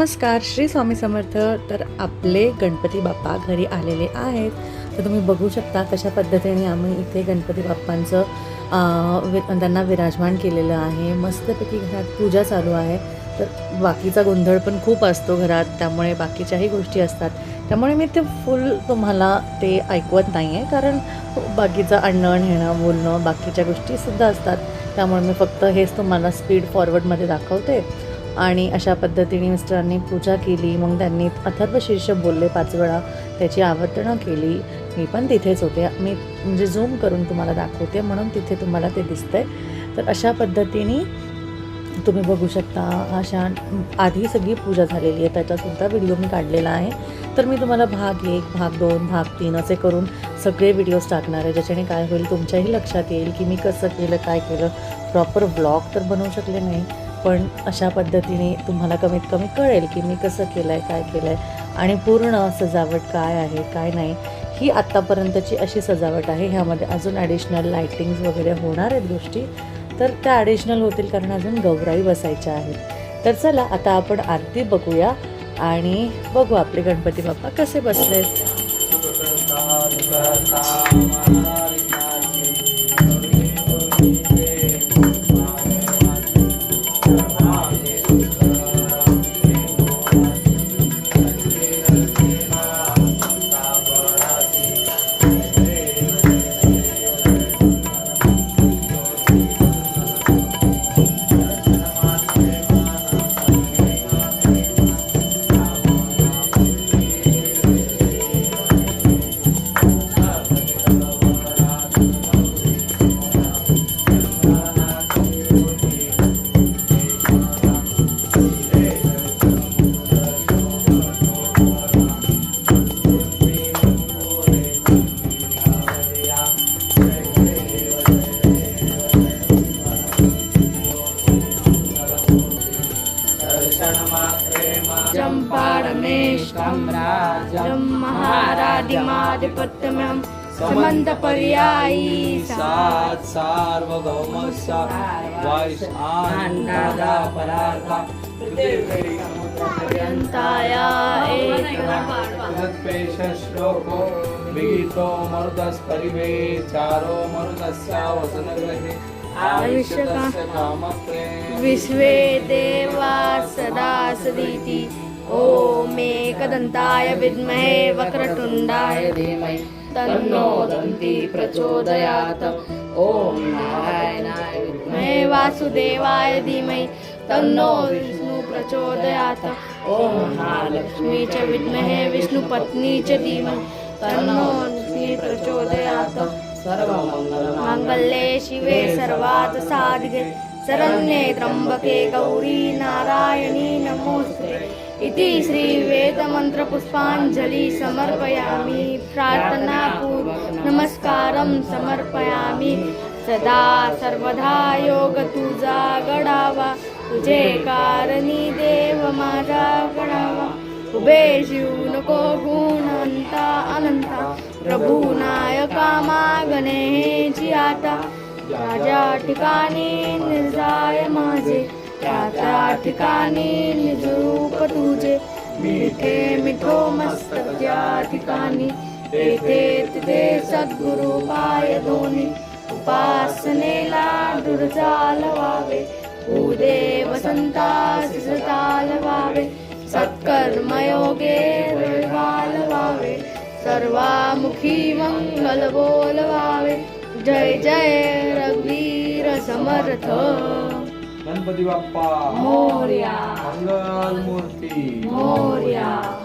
नमस्कार श्री स्वामी समर्थ. तर आपले गणपती बाप्पा घरी आलेले आहेत. तर तुम्ही बघू शकता कशा पद्धतीने आम्ही इथे गणपती बाप्पांचं वि त्यांना विराजमान केलेलं आहे. मस्तपैकी घरात पूजा चालू आहे. तर बाकीचा गोंधळ पण खूप असतो घरात त्यामुळे बाकीच्याही गोष्टी असतात. त्यामुळे मी ते फुल तुम्हाला ते ऐकवत नाही आहे कारण बाकीचं आणणं नेणं बोलणं बाकीच्या गोष्टीसुद्धा असतात. त्यामुळे मी फक्त हेच तुम्हाला स्पीड फॉरवर्डमध्ये दाखवते. आणि अशा पद्धतीने मिस्टरांनी पूजा केली. मग त्यांनी अथर्व शीर्ष बोलले पाच वेळा. त्याची आवर्तनं केली. मी पण तिथेच होते. मी म्हणजे झूम करून तुम्हाला दाखवते. म्हणून तिथे तुम्हाला ते दिसतंय. तर अशा पद्धतीने तुम्ही बघू शकता. अशा आधी सगळी पूजा झालेली आहे. त्याचासुद्धा व्हिडिओ मी काढलेला आहे. तर मी तुम्हाला भाग एक भाग दोन भाग तीन असे करून सगळे व्हिडिओज टाकणार आहे. ज्याच्याने काय होईल तुमच्याही लक्षात येईल की मी कसं केलं काय केलं. प्रॉपर ब्लॉग तर बनवू शकले नाही. पण अशा पद्धतीने तुम्हाला कमीत कमी कळेल की मी कसं केलं आहे काय केलं आहे आणि पूर्ण सजावट काय आहे काय नाही ही आत्तापर्यंतची अशी सजावट आहे. ह्यामध्ये अजून ॲडिशनल लायटिंग्ज वगैरे होणार आहेत गोष्टी. तर त्या ॲडिशनल होतील कारण अजून गौराई बसायच्या आहेत. तर चला आता आपण आरती बघूया आणि बघू आपले गणपती बाप्पा कसे बसले राजं महाराधिमाधिपत्यमं समन्तपर्यायी सा सात सार्वभौमस्य वायुष्णान्नादा परार्था पर्यन्ताया श्लोको विहितो मरुदस्परिवे चारो मरुदस्य वसनग्रहे विश्वे देवा सदा सदिति। ॐ एकदन्ताय विद्महे वक्रतुण्डाय धीमहि। तन्नो दन्ति प्रचोदयात्। ॐ नारायणाय विद्महे वासुदेवाय धीमहि। तन्नो विष्णु प्रचोदयात्। ॐ महालक्ष्मी च विद्महे। विष्णुपत्नी च धीमहि। तन्नो लक्ष्मी प्रचोदयात्। माङ्गल्ये शिवे सर्वात् साधिके। शरण्ये त्र्यम्बके गौरी नारायणी नमोस्ते इति श्रीवेदमन्त्रपुष्पाञ्जलि समर्पयामि। प्रार्थनापूर्व नमस्कारं समर्पयामि। सदा सर्वदा योग तुझा गडावा तुझे कारणी देव माझा गडावा उभे शिव नको गुणंता अनंता प्रभू नायका मागणे आता. राजा ठिकाणी निर्जाय माझे. त्या त्या ठिकाणी निजरूप तुझे. मिठे मिठो मस्तक त्या ठिकाणी. तेथे तिथे सद्गुरु पाय दोन्ही. उपासनेला दुर्जाल व्हावे. उदे वसंता सिसताल व्हावे. सत्कर्मयोगे रविवाल सर्वामुखी मंगल बोलवावे। जय जय रघुवीर समर्थ। गणपती बाप्पा। मोर्या। मंगल मूर्ती। मोर्या।